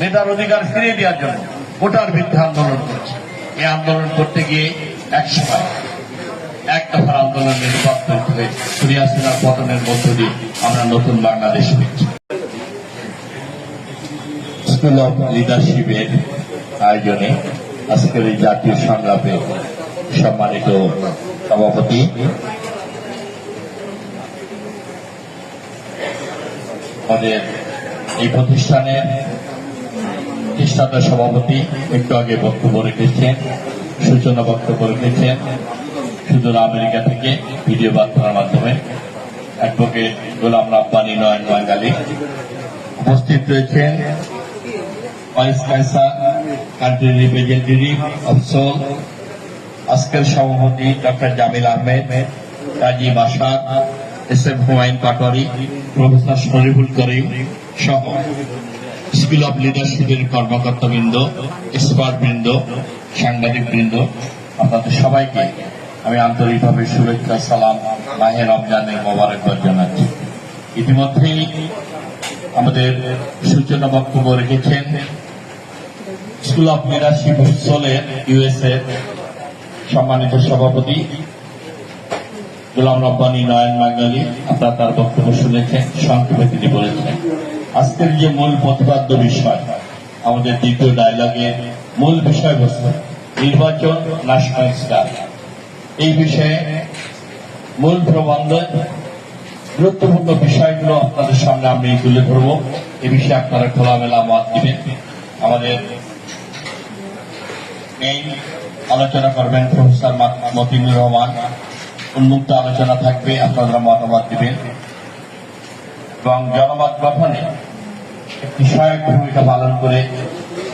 নেতার অধিকার ফিরিয়ে দেওয়ার জন্য ভোটার বিরুদ্ধে আন্দোলন করেছে। এই আন্দোলন করতে গিয়ে এক সময় এক দফার আন্দোলনের নির্বাচন হয়ে সুরিয়াসিনার পতনের মধ্য দিয়ে আমরা নতুন বাংলাদেশ পেয়েছি স্কুল অফ লিডারশিপের আয়োজনে আজকের এই জাতীয় সংলাপে সম্মানিত সভাপতি আমাদের এই প্রতিষ্ঠানের প্রতিষ্ঠাতা সভাপতি একটু আগে বক্তব্য রেখেছেন, সূচনা বক্তব্য রেখেছেন। সুদূর আমেরিকা থেকে ভিডিও বার্তার মাধ্যমে অ্যাডভোকেট গোলাম রাব্বানি নয়ন বাঙ্গালী উপস্থিত রয়েছেন। ভাইস কাইসা কান্ট্রি রিপ্রেজেন্টেটিভ অফ আজকের সভাপতি doctor Jamil Ahmed Kazi Basar S M Humayun Patwari, professor Shariful Karim সহ স্কুল অব লিডারশিপের কর্মকর্তাবৃন্দ এক্সপার্ট বৃন্দ সাংবাদিক বৃন্দ আপনাদের সবাইকে আমি আন্তরিকভাবে শুভেচ্ছা, সালাম, মাহের রমজানের মোবারকবাদ জানাচ্ছি। ইতিমধ্যেই আমাদের সূচনা বক্তব্য রেখেছেন স্কুল অফ লিডারশিপ সোলের ইউএসএ সম্মানিত সভাপতি গোলাম রব্বানি নয়ন বাঙালি আপনারা তার বক্তব্য শুনেছেন, সংক্ষেপে তিনি বলেছেন। আজকের যে মূল প্রতিপাদ্য বিষয়, আমাদের দ্বিতীয় ডায়লগের মূল বিষয়বস্তু নির্বাচন না সংস্কার এই বিষয়ে মূল প্রবন্ধ, গুরুত্বপূর্ণ বিষয়গুলো আপনাদের সামনে আমি তুলে ধরব। এ বিষয়ে আপনারা খোলামেলা মত দিবেন। আমাদের এই আলোচনা করবেন প্রফেসর মতিনুর রহমান। উন্মুক্ত আলোচনা থাকবে আপনারা মতামত দিবেন। এবং জনমত গঠনে একটি সহায়ক ভূমিকা পালন করে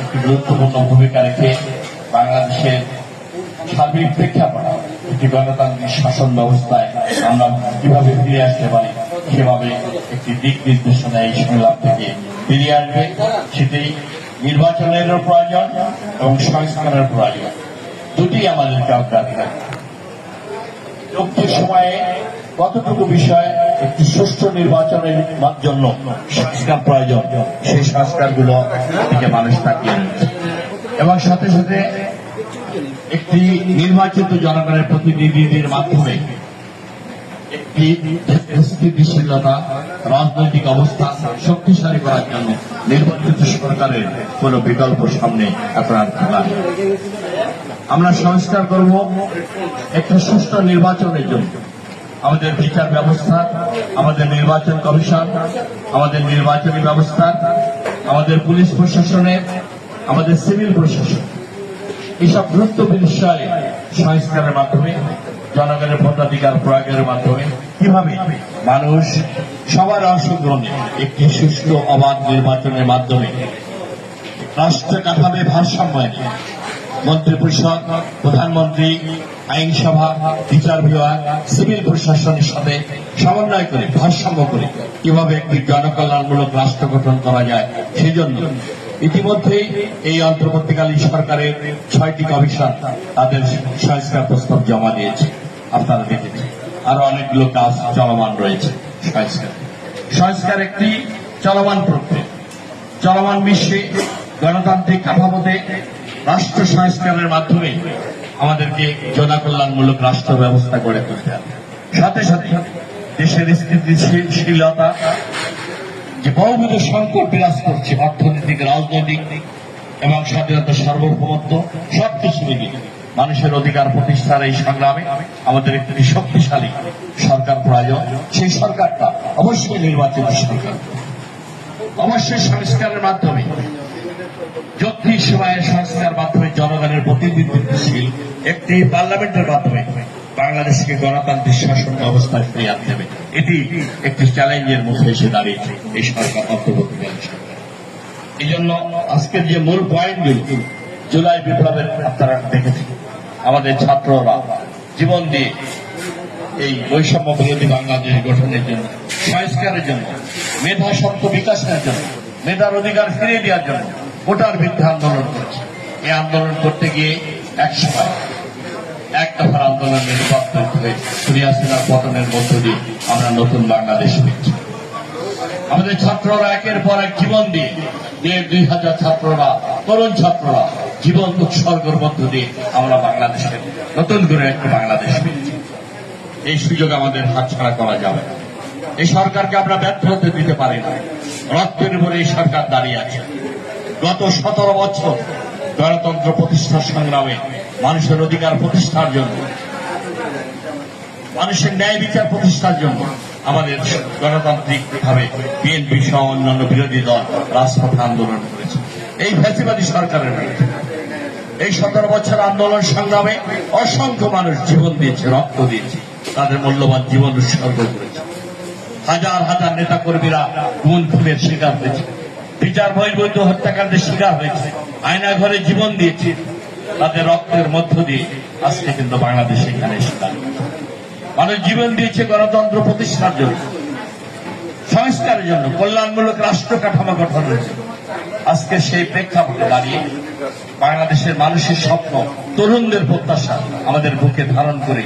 একটি গুরুত্বপূর্ণ ভূমিকা রেখে বাংলাদেশের সার্বিক প্রেক্ষাপট একটি গণতান্ত্রিক শাসন ব্যবস্থায় আমরা কীভাবে ফিরে আসতে পারি, সেভাবে একটি দিক নির্দেশনা এই সংলাপ থেকে ফিরিয়ে আসবে সেটি নির্বাচনেরও প্রয়োজন এবং সংস্কারের প্রয়োজন দুটি অগ্রাধিকার রাখবে। সময়ে কতটুকু বিষয় একটি সুষ্ঠু নির্বাচনের জন্য সংস্কার প্রয়োজন। সেই সংস্কারগুলো থেকে মানুষ তাকিয়ে এবং সাথে সাথে একটি নির্বাচিত জনগণের প্রতিনিধিদের মাধ্যমে একটি স্থিতিশীলতা, রাজনৈতিক অবস্থা শক্তিশালী করার জন্য নির্বাচিত সরকারের কোন বিকল্প সামনে আপনার থাকা আমরা সংস্কার করব একটা সুষ্ঠু নির্বাচনের জন্য। আমাদের বিচার ব্যবস্থা, আমাদের নির্বাচন কমিশন, আমাদের নির্বাচনী ব্যবস্থা, আমাদের পুলিশ প্রশাসনের আমাদের সিভিল প্রশাসন। এইসব গুরুত্ব বিষয়ে সংস্কারের মাধ্যমে, জনগণের ভোটাধিকার প্রয়োগের মাধ্যমে কীভাবে মানুষ সবার অংশগ্রহণে একটি সুষ্ঠু অবাধ নির্বাচনের মাধ্যমে রাষ্ট্র কাঠামে ভারসাম্য মন্ত্রিপরিষদ প্রধানমন্ত্রী, আইনসভা, বিচার বিভাগ, সিভিল প্রশাসনের সাথে সমন্বয় করে, ভারসাম্য করে কীভাবে একটি জনকল্যাণমূলক রাষ্ট্র গঠন করা যায় সেজন্য ইতিমধ্যেই এই অন্তর্বর্তীকালীন সরকারের ছয়টি কমিশন তাদের সংস্কার প্রস্তাব জমা দিয়েছে, আপনারা দেখেছেন। আরও অনেকগুলো কাজ চলমান রয়েছে সংস্কার সংস্কার একটি চলমান প্রক্রিয়া। চলমান বিশ্বে গণতান্ত্রিক কাঠামোতে রাষ্ট্র সংস্কারের মাধ্যমে আমাদেরকে জনকল্যাণমূলক রাষ্ট্র ব্যবস্থা গড়ে তুলতে হবে। সাথে সাথে দেশের স্থিতিশীলতা, যে বহুবিধ সংকট বিরাজ করছে, অর্থনৈতিক, রাজনৈতিক এবং স্বাধীনতা, সার্বভৌমত্ব, সবকিছু মিলিয়ে মানুষের অধিকার প্রতিষ্ঠার এই সংগ্রামে আমাদের একটি শক্তিশালী সরকার প্রয়োজন। সেই সরকারটা অবশ্যই নির্বাচিত সরকার। অবশ্যই সংস্কারের মাধ্যমে যৌক্তিক সেবায়ের সংস্কার মাধ্যমে জনগণের প্রতিনিধিত্বশীল একটি পার্লামেন্টের মাধ্যমে বাংলাদেশকে গণতান্ত্রিক শাসন ব্যবস্থায় ফিরিয়ে আনতে হবে। এটি একটি চ্যালেঞ্জের মুখে এসে দাঁড়িয়েছে এই সরকার সরকার। এই জন্য আজকের যে মূল পয়েন্টগুলো, জুলাই বিপ্লবের আপনারা দেখেছেন। আমাদের ছাত্ররা জীবন দিয়ে এই বৈষম্য বিরোধী বাংলাদেশ গঠনের জন্য, সংস্কারের জন্য মেধা সত্য বিকাশের জন্য, মেধার অধিকার ফিরিয়ে দেওয়ার জন্য ভোটার বিরুদ্ধে আন্দোলন করেছে। এই আন্দোলন করতে গিয়ে এক সময় এক দফার আন্দোলনের নির্বাচন হয়ে সুরিয়াসিনার পতনের মধ্য দিয়ে আমরা নতুন বাংলাদেশ পেয়েছি আমাদের ছাত্ররা একের পর এক জীবন দিয়ে দিয়ে দুই হাজার ছাত্ররা, তরুণ ছাত্ররা জীবন উৎসর্গের মধ্য দিয়ে আমরা বাংলাদেশে নতুন করে একটা বাংলাদেশ পেয়েছি। এই সুযোগ আমাদের হাতছাড়া করা যাবে না। এই সরকারকে আমরা ব্যর্থ হতে দিতে পারি না। রক্তের উপরে এই সরকার দাঁড়িয়ে আছে। গত সতেরো বছর গণতন্ত্র প্রতিষ্ঠার সংগ্রামে মানুষের অধিকার প্রতিষ্ঠার জন্য, মানুষের ন্যায় বিচার প্রতিষ্ঠার জন্য আমাদের গণতান্ত্রিক ভাবে বিএনপি সহ অন্যান্য বিরোধী দল রাজপথে আন্দোলন করেছে। এই ফ্যাসিবাদী সরকারের বিরুদ্ধে। এই সতেরো বছর আন্দোলন সংগ্রামে অসংখ্য মানুষ জীবন দিয়েছে, রক্ত দিয়েছে, তাদের মূল্যবান জীবন উৎসর্গ করেছে। হাজার হাজার নেতা কর্মীরা গুণ খুনের শিকার হয়েছে। বিচার বহির্ভূত হত্যাকাণ্ডের শিকার হয়েছে। আয়না ঘরে জীবন দিয়েছে। তাদের রক্তের মধ্য দিয়ে আজকে কিন্তু বাংলাদেশ এখানে দাঁড়িয়েছে। মানুষ জীবন দিয়েছে গণতন্ত্র প্রতিষ্ঠার জন্য। সংস্কারের জন্য। কল্যাণমূলক রাষ্ট্র কাঠামো গঠনের জন্য আজকে সেই প্রেক্ষাপটে দাঁড়িয়ে বাংলাদেশের মানুষের স্বপ্ন, তরুণদের প্রত্যাশা আমাদের বুকে ধারণ করে